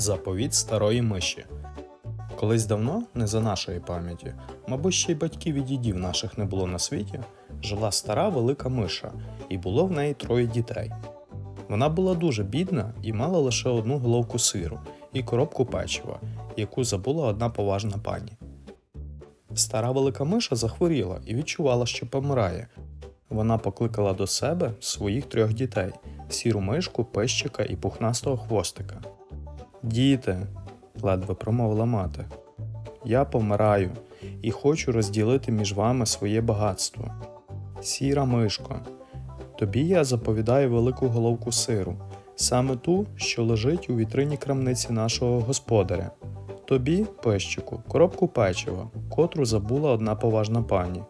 Заповіт старої миші. Колись давно, не за нашої пам'яті, мабуть, ще й батьків і дідів наших не було на світі, жила стара велика миша, і було в неї троє дітей. Вона була дуже бідна і мала лише одну головку сиру і коробку печива, яку забула одна поважна пані. Стара велика миша захворіла і відчувала, що помирає. Вона покликала до себе своїх трьох дітей сіру мишку, пищика і пухнастого хвостика. Діти, ледве промовила мати, я помираю і хочу розділити між вами своє багатство. Сіра мишко, тобі я заповідаю велику головку сиру, саме ту, що лежить у вітрині крамниці нашого господаря. Тобі, пещику, коробку печива, котру забула одна поважна пані.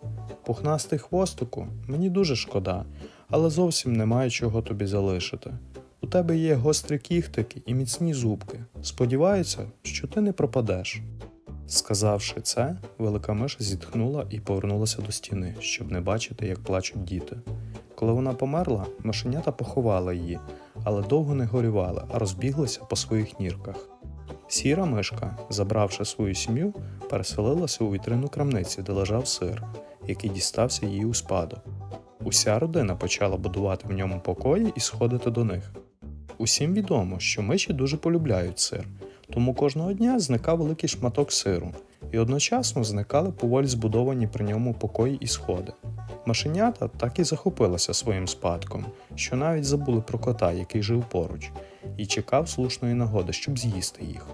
Пухнастий хвостику, мені дуже шкода, але зовсім немає чого тобі залишити. У тебе є гострі кіхтики і міцні зубки. Сподіваюся, що ти не пропадеш. Сказавши це, велика миша зітхнула і повернулася до стіни, щоб не бачити, як плачуть діти. Коли вона померла, мишенята поховала її, але довго не горювали, а розбіглися по своїх нірках. Сіра мишка, забравши свою сім'ю, переселилася у вітрину крамниці, де лежав сир, який дістався їй у спадок. Уся родина почала будувати в ньому покої і сходити до них. Усім відомо, що миші дуже полюбляють сир, тому кожного дня зникав великий шматок сиру, і одночасно зникали поволі збудовані при ньому покої і сходи. Мишенята так і захопилися своїм спадком, що навіть забули про кота, який жив поруч, і чекав слушної нагоди, щоб з'їсти їх.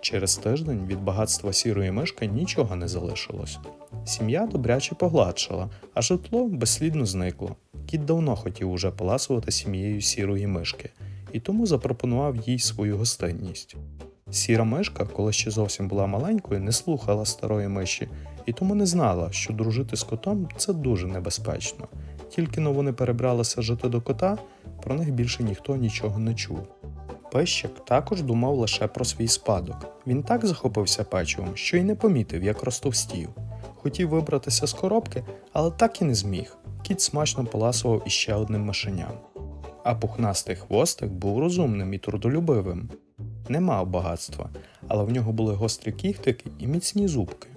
Через тиждень від багатства сірої мишки нічого не залишилось. Сім'я добряче погладшала, а житло безслідно зникло. Кіт давно хотів уже поласувати сім'єю сірої мишки, і тому запропонував їй свою гостинність. Сіра мишка, коли ще зовсім була маленькою, не слухала старої миші, і тому не знала, що дружити з котом це дуже небезпечно. Тільки но вони перебралися жити до кота, про них більше ніхто нічого не чув. Пещик також думав лише про свій спадок. Він так захопився печивом, що й не помітив, як розтовстів. Хотів вибратися з коробки, але так і не зміг. Кіт смачно поласував іще одним мишеням. А пухнастий хвостик був розумним і трудолюбивим. Не мав багатства, але в нього були гострі кіхтики і міцні зубки.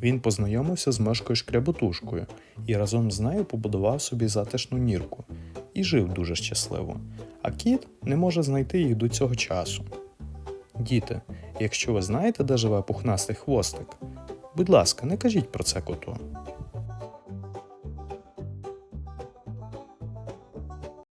Він познайомився з мешкою шкряботушкою і разом з нею побудував собі затишну нірку і жив дуже щасливо. А кіт не може знайти їх до цього часу. Діти, якщо ви знаєте, де живе пухнастий хвостик, будь ласка, не кажіть про це коту.